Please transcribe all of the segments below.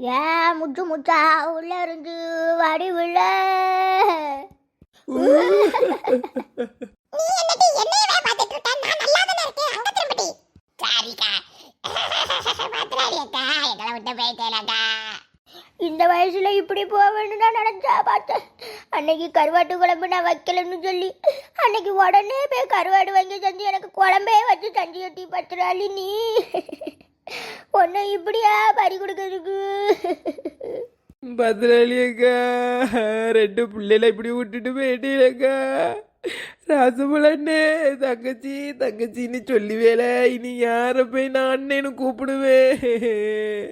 ஏன் முச்சு முச்சா உள்ள இருந்து வடி விழ நீ என்னடி என்னையவே பார்த்துட்டு இருக்க? நான் நல்லா தானே இருக்கேன். அங்க திரும்படி. சாரிக்கா. பத்ராளி அக்கா எங்களை விட்டு போயிட்டேனக்கா. இந்த வயசுல இப்படி போவேன்னு நான் நினைச்சா பார்த்தேன் அன்னைக்கு கருவாட்டு குழம்பு நான் வைக்கலன்னு சொல்லி அன்னைக்கு உடனே போய் கருவாடு வாங்கி செஞ்சு எனக்கு குழம்பே வச்சு செஞ்சு கட்டி பத்துறாளி நீ. உன்னை இப்படியா பறி கொடுக்கறதுக்கு? பத்திராளி அக்கா ரெண்டு பிள்ளைல இப்படி விட்டுட்டு போயிட்டேக்கா ராசமலண்ணே தங்கச்சி தங்கச்சின்னு சொல்லுவேல இனி யாரை போய் நான் அண்ணேன்னு கூப்பிடுவேன்.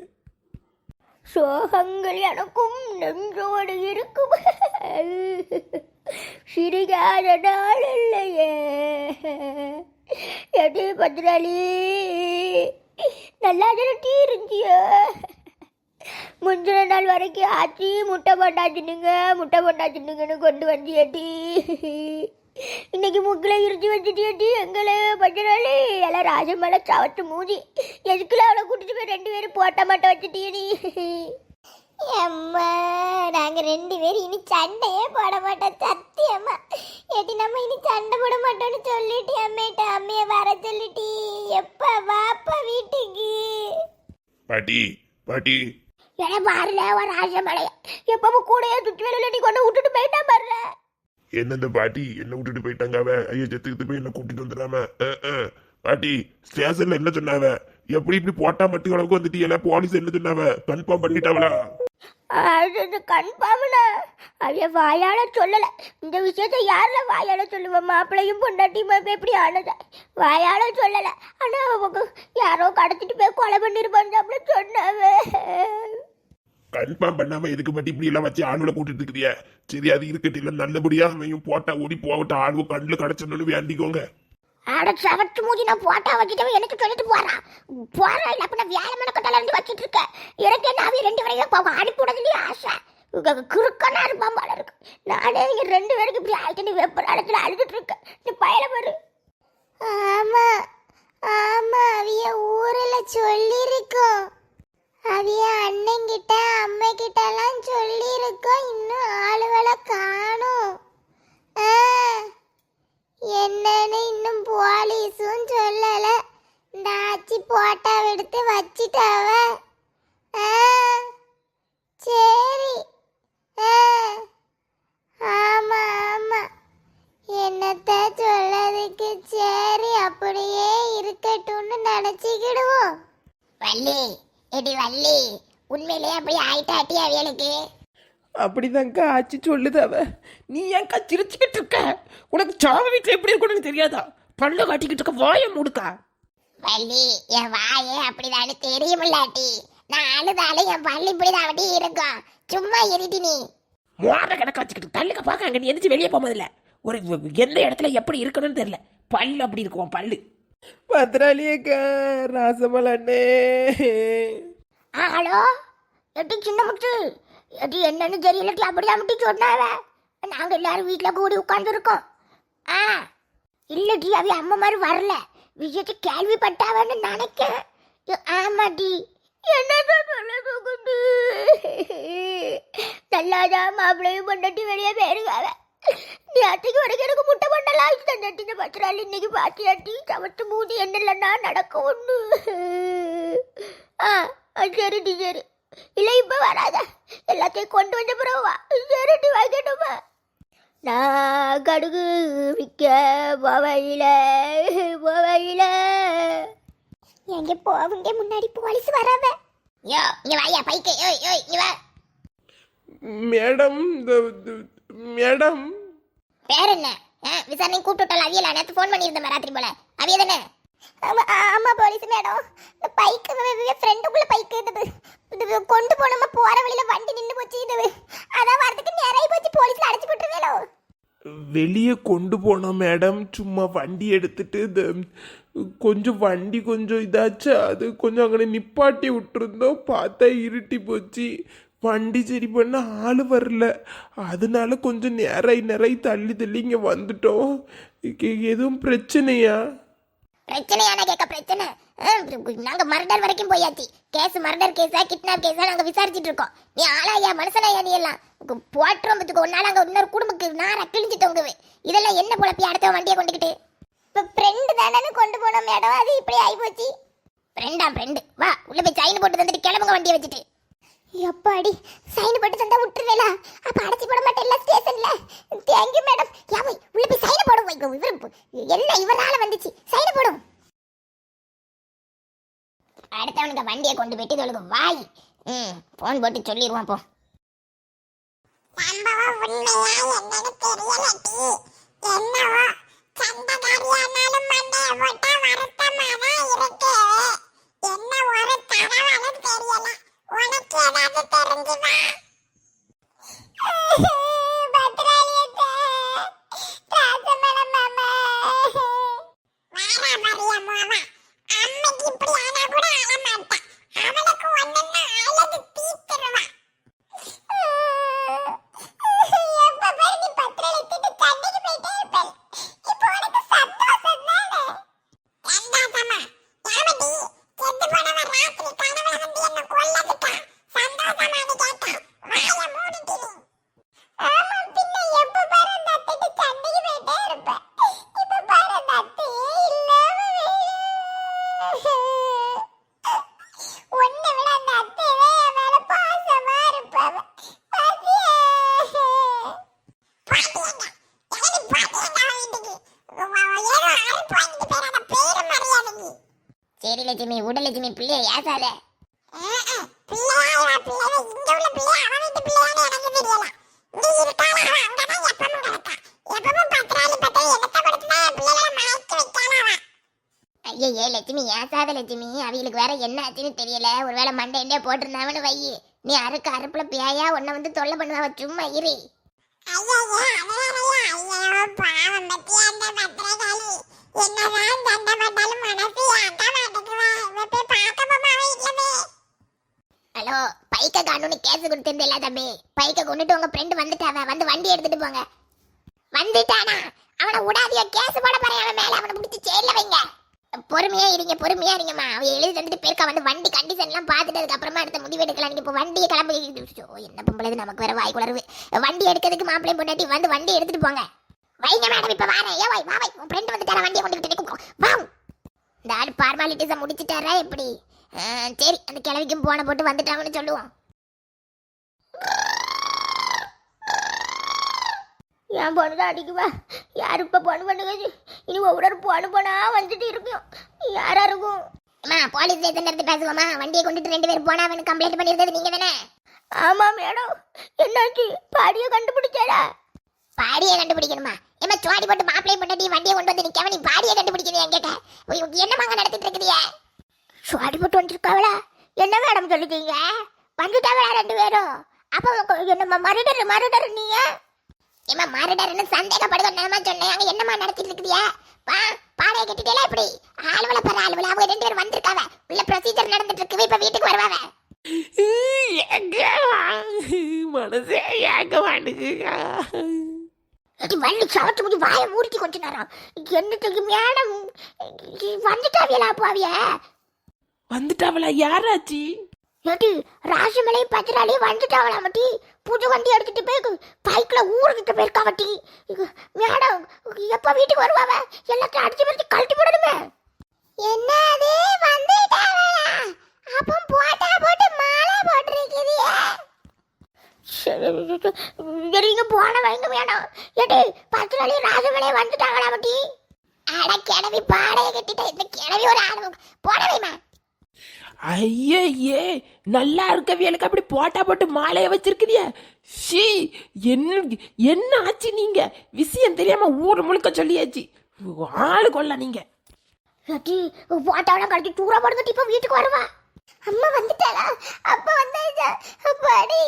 சோகங்கள் எனக்கும் நெஞ்சோடு இருக்கும். சிரிக்காத நாள் இல்லையே. எடி பத்ராளி நல்லா டீ இருந்துச்சியோ முந்தின நாள் வரைக்கும் ஆச்சு முட்டை போட்டாச்சுனுங்க முட்டை போட்டாச்சுனுங்கன்னு கொண்டு வந்தியாட்டி இன்னைக்கு முக்கில் இறுதி வச்சுட்டியாட்டி எங்களை பச்சனாலே எல்லாம் ராஜமலை மேலே மூஞ்சி எதுக்குள்ள அவளை கூட்டிட்டு போய் ரெண்டு பேரும் போட்ட மாட்டை வச்சுட்டியே நீ? அம்மா நாங்க ரெண்டு பேரும் இனி சண்டையே போட மாட்டோம் சத்தியம்மா ஏடி நம்ம இனி சண்டை போட மாட்டோம்னு சொல்லிட்டு அம்மையிட்ட அம்மைய வர சொல்லிட்டி எப்ப வாப்பா வீட்டுக்கு. பாட்டி பாட்டி. ஏன்னா பாருல ஒரு ராஜமலைய எப்பவும் கூடயே சுற்றி வேலையில நீ கொண்டு விட்டுட்டு போயிட்டா பாருல என்ன இந்த பாட்டி என்ன விட்டுட்டு போயிட்டாங்க அவ? ஐயோ செத்துக்கிட்டு போய் என்ன கூட்டிட்டு வந்துடாம. பாட்டி ஸ்டேஷன்ல என்ன சொன்னாவ? எப்படி இப்படி போட்டா மட்டும் அளவுக்கு வந்துட்டு போலீஸ் என்ன சொன்னாவ? கன்ஃபார்ம் பண்ணிட்டாவளா? அது கன்ஃபார்ம்ல அவைய வாயால சொல்லலை. இந்த விஷயத்த யாரில் வாயால சொல்லுவேன் மாப்பிள்ளையும் பொண்டாட்டியும் எப்படி ஆனத? வாயால சொல்லலை. ஆனா அவங்க யாரோ கடத்திட்டு போய் கொலை பண்ணிருப்பான்னு சொன்னாவே. கன்ஃபார்ம் பண்ணாம எதுக்கு மட்டும் இப்படி எல்லாம் வச்சு ஆணுல கூட்டிட்டு இருக்கிறியா? சரி அது இருக்கட்டும். நல்லபடியா அவன் போட்டா ஓடி போகட்டும். ஆணு கண்ணு கிடைச்சனாலும் வேண்டிக்கோங்க. ஆட சவத்து மூடி நான் போட்டா வச்சுட்டு எனக்கு சொல்லிட்டு போறான் போறா இல்ல அப்ப நான் வேலை மணக்கத்தால இருந்து வச்சிட்டு இருக்கேன். எனக்கு என்ன அவன் ரெண்டு வரையும் போக அனுப்பி விடதுலயே ஆசை. குறுக்கனா இருப்பான் போல இருக்கு. நானே இங்க ரெண்டு பேருக்கு இப்படி ஆயிட்டு நீ வெப்ப இடத்துல அழுதுட்டு இருக்கேன். நீ பயல வரு ஆமா ஆமா அவிய ஊர்ல சொல்லிருக்கோம் அவிய அண்ணன் கிட்ட அம்மா கிட்ட எல்லாம் சொல்லிருக்கோம் இன்னும் ஆளுகளை காணும் ஆ, என்னன்னு இன்னும் போலீஸும் சொல்லல இந்த ஆச்சி போட்டோ எடுத்து வச்சிட்டாவ. சரி. ஆ, ஆமா ஆமா. என்னத்த சொல்லதுக்கு சரி அப்படியே இருக்கட்டும்னு நினைச்சுக்கிடுவோம். வள்ளி எடி வள்ளி உண்மையிலேயே அப்படி ஆயிட்டாட்டி அவளுக்கு அப்படிதான்க்கா ஆச்சு சொல்லுது அவ. நீ ஏன்க்கா சிரிச்சுக்கிட்டு இருக்க? உனக்கு சாவ வீட்டில் எப்படி இருக்கணும்னு தெரியாதா? பல்ல காட்டிக்கிட்டு இருக்க வாய முடுக்கா. வள்ளி என் வாயே அப்படிதானு தெரியுமில்லாட்டி. நான் அழுதாலும் என் பள்ளி இப்படிதான் அப்படி இருக்கும். சும்மா இருடி நீ. மோர கணக்கா வச்சுக்கிட்டு தள்ளுக்க பார்க்க அங்கே நீ எந்திரிச்சு வெளியே போகும்போதில்ல ஒரு எந்த இடத்துல எப்படி இருக்கணும்னு தெரியல. பல்லு அப்படி இருக்கும் பல்லு. பத்திராளி அக்கா ராசமலண்ணே ஆ, ஹலோ? எட்டி சின்ன முட்டு எட்டி என்னன்னு தெரியலட்டி அப்படிதான் முட்டி சொன்னாவ? நாங்க எல்லாரும் வீட்டுல கூடி உட்காந்துருக்கோம் ஆ. இல்லடி அவ அம்மா மாதிரி வரல. விஷயத்தை கேள்விப்பட்டாவன்னு நினைக்கிறேன் ஆமாடி. என்னதான் சொல்ல குண்டு நல்லாதான் மாப்பிள்ளையும் பொண்டாட்டி வெளியே போயிருக்காவ. நீ அத்தைக்கு வரைக்கும் எனக்கு முட்டை பண்ணலாம் ஆயிடுச்சு தந்தாட்டி பத்திராள் இன்னைக்கு பாத்தியாட்டி? சமத்து மூணு என்னலன்னா நடக்க ஒன்று ஆ சரிடி சரி. இல்லை இப்போ வராத. எல்லாத்தையும் கொண்டு வந்த பிறகு வா. சரிடி வைக்கட்டுமா நான் கடுகு விற்க போவையில போவையில எங்க போவங்க முன்னாடி போலீஸ் வராவ. யோ இங்க வாயா பைக்கு. யோ யோ இங்க வா. Madam madam. பேர் என்ன விசாரணை கூப்பிட்டுட்டால அவியல நேத்து ஃபோன் பண்ணியிருந்தேன் ராத்திரி போல. அவிய தானே? ஆமா போலீஸ் மேடம். இந்த பைக்கு ஃப்ரெண்டுக்குள்ள பைக்கு கொண்டு போனோமா போற வழியில வண்டி நின்னு போச்சு இது அதான் வரதுக்கு நிறைய போச்சு போலீஸ்ல அடைச்சு போட்டுருவேலோ வெளியே கொண்டு போனோம் மேடம் சும்மா வண்டி எடுத்துட்டு இந்த கொஞ்சம் வண்டி கொஞ்சம் இதாச்சு அது கொஞ்சம் அங்கே நிப்பாட்டி விட்டுருந்தோம். பார்த்தா இருட்டி போச்சு. வண்டி சரி பண்ண ஆள் வரல. அதனால கொஞ்சம் நிறை நிறை தள்ளி தள்ளி இங்கே வந்துட்டோம். எதுவும் பிரச்சனையா? பிரச்சனையான கேட்க பிரச்சனை. நாங்க மர்டர் வரைக்கும் போயாச்சு. கேஸ் மர்டர் கேஸா கிட்னாப் கேஸா நாங்க விசாரிச்சிட்டு இருக்கோம். நீ ஆளாயா மனுஷனாயா நீ எல்லாம்? போட்டுரும் பத்துக்கு ஒரு நாள் அங்க இன்னொரு குடும்பத்துக்கு நார கிழிஞ்சு தொங்குவே இதெல்லாம் என்ன பொழப்பி அடுத்த வண்டியை கொண்டுக்கிட்டு இப்ப ஃப்ரெண்டு தானே கொண்டு போனோம் மேடம். அது இப்படி ஆகி போச்சு ஃப்ரெண்டா ஃப்ரெண்டு வா உள்ள போய் சைன் போட்டு தந்துட்டு கிளம்புங்க வண்டியை வச்சுட்டு. எப்பாடி? சைன் போட்டு தந்தா விட்டுருவேலா அப்ப அடைச்சி போட மாட்டேன்ல ஸ்டேஷன்ல தேங்க்யூ மேடம் யாவை உள்ள போய் சைன் போடும் இவர் என்ன இவரால வந்துச்சு? சைன் போடும் அடுத்தவனுக்கு வண்டியை கொண்டு போயிட்டு இதோளுக்கு வாய். ம் ஃபோன் போட்டு சொல்லிடுவான் போ. சம்பவம் மாமா. அம்மைக்கு இப்படி ஆனா கூட அழமாட்டா அவளுக்கு ஒண்ணுன்னா அழகு தீத்துருவா எப்ப பாரு நீ பத்திரம் எடுத்துட்டு தண்ணிக்கு போயிட்டே இருப்பேன் இப்போ உனக்கு சந்தோஷம் தானே சந்தோஷமா யாமடி செத்து போனவன் ராத்திரி கனவுல வந்து என்ன கொல்லதுட்டான் சந்தோஷமானு கேட்டான் வாய மூடிட்டு நீ ஆமா பின்ன எப்ப பாரு அந்த அத்தைட்டு சண்டைக்கு போயிட்டே இருப்பேன் இப்ப பாரு அந்த அத்தையே இல்லாம ஒன்னை விட அந்த அத்தையே என் மேல பாசமா இருப்பாவ பாத்தியா? பாட்டியண்ணா, எனக்கு பாட்டியண்ணா வீட்டுக்கு ஏதோ அறுப்பு வாங்கிட்டு போயிடாத பேரு மரியாதைக்கு சரி லட்சுமி விட லட்சுமி பிள்ளைய ஏசாத பிள்ளையா பிள்ளைய இங்க உள்ள பிள்ளை அவன் வீட்டு பிள்ளையான்னு எனக்கு தெரியல இங்க இருக்காளா அவன் அங்கதான் எப்பவும் கிடக்கா எப்பவும் பத்திராளி பத்திரம் என்னத்தை கொடுத்துதான் என் பிள்ளைகளை மயக்க வைக்காம அவன். ஐயே லட்சுமி ஏசாத லட்சுமி. அவங்களுக்கு வேற என்ன ஆச்சுன்னு தெரியல. ஒருவேளை மண்டை எண்டே போட்டிருந்தாவனு வை. நீ அறுக்க அறுப்புல பேயா உன்னை வந்து தொல்லை பண்ணுவா சும்மா இரு? ஐயோ, பாவம் பத்தியா அந்த பத்திரகாளி. என்னதான் சண்டை போட்டாலும் மனசு ஏத்த மாட்டேங்குவா. இவ போய் பார்க்க போமா அவ வீட்டுலவே. ஹலோ பைக்க காணும்னு கேஸ் கொடுத்திருந்தேல தம்பி. பைக்கை கொண்டுட்டு உங்க ஃப்ரெண்டு வந்துட்டாவ வந்து வண்டி எடுத்துட்டு போங்க. வந்துட்டானா. அவனை விடாதியா கேஸ் போட பாரு அவன் மேல அவனை பிடிச்சி ஜெயில வைங்க. பொறுமையா இருங்க பொறுமையா இருங்கம்மா. அவன் எழுதி தந்துட்டு பேருக்கா வந்து வண்டி கண்டிஷன் எல்லாம் பார்த்துட்டு அதுக்கப்புறமா அடுத்த முடிவு எடுக்கலாம். நீங்க இப்போ வண்டியை கிளம்பி ஐயோ, என்ன பொம்பளை நமக்கு வேற வாய் குளருது வண்டி எடுக்கிறதுக்கு மாப்பிள்ளை பொண்டாட்டி வந்து வண்டி எடுத்துட்டு போங்க. வைங்க மேடம் இப்ப வாரேன். ஏ வை வா வை உன் ஃப்ரெண்டு வந்துட்டாரா வண்டியை கொண்டு விட்டு வா. இந்த ஆள் ஃபார்மாலிட்டிஸை முடிச்சுட்டாரா எப்படி? சரி அந்த கிழவிக்கும் போன போட்டு வந்துட்டாங்கன்னு சொல்லுவோம். என் பொண்ணு தான் அடிக்குவா. யார் இப்போ பொண்ணு பண்ணுங்க இனி ஒவ்வொரு பொண்ணு போனா வந்துட்டு இருக்கும். யாரா இருக்கும்? அம்மா போலீஸ் ஸ்டேஷன்ல இருந்து பேசுவோமா வண்டியை கொண்டுட்டு ரெண்டு பேரும் போனா அவனுக்கு கம்ப்ளைண்ட் பண்ணிருந்தது நீங்க தானே? ஆமா மேடம். என்னாச்சு? பாடியை கண்டுபிடிச்சாடா பாடியை கண்டுபிடிக்கணுமா? ஏமா சோடி போட்டு மாப்பிளை பொண்டாட்டி வண்டியை கொண்டு வந்து நிக்காம நீ பாடியை கண்டுபிடிக்கணும் என்கிட்ட? உய், உய், என்னமாங்க நடத்திட்டு இருக்குதியே சுவாடி போட்டு வந்துருக்காவளா? என்ன மேடம் சொல்லிட்டீங்க? வந்துட்டாவளா ரெண்டு பேரும்? அப்போ என்ன மறுடர் மறுடர் நீங்க? ஏமா மாறிடாருன்னு சந்தேகப்படுது என்னமா சொன்னேன். அங்க என்னமா நடத்திட்டு இருக்குதியே? பா பாடையை கட்டிட்டேல இப்படி? ஆளுவல பாரு ஆளுவல. அவங்க ரெண்டு பேரும் வந்திருக்காவ. உள்ள ப்ரொசீஜர் நடந்துட்டு இருக்கு. இப்ப வீட்டுக்கு வருவாவ? மனசே ஏங்க மாட்டேங்குங்க அது வள்ளி சவத்து முடி வாயை மூடிட்டு கொஞ்ச நேரம் என்னத்துக்கு மேடம்? வந்துட்டாவியலா அப்பாவிய வந்துட்டாவளா? யாராச்சி? ஏட்டி ராசிமலையும் பத்திராலையும் வந்துட்டாவளா மட்டி? புது வண்டி எடுத்துட்டு போய் பைக்கில் ஊருக்கிட்ட போயிருக்கா மட்டி. மேடம் எப்போ வீட்டுக்கு வருவாவ? எல்லாத்தையும் அடிச்சு பறிச்சு கழட்டி போடணுமே. என்னது வந்துட்டாவளா? அப்போ போட்டா போட்டு மாலை போட்டிருக்குதியே. சரிங்க போன வைங்க மேடம். ஏட்டி பத்திராலையும் ராசிமலையும் வந்துட்டாங்களா மட்டி? அட கிளவி பாடையை கட்டிட்ட இந்த கிளவி ஒரு ஆளு. போட வைமா. ஐயே நல்லா இருக்கவியலுக்கு அப்படி போட்டா போட்டு மாலையை வச்சிருக்கிறிய. ஷீ என்ன என்ன ஆச்சு நீங்க? விஷயம் தெரியாம ஊர் முழுக்க சொல்லியாச்சு. ஆளு கொள்ள நீங்க. போட்டாவெல்லாம் கழட்டி தூர போடுந்துட்டு இப்ப வீட்டுக்கு வருவா. அம்மா வந்துட்டாளா? அப்பா வந்தாச்சா? அப்பாடி.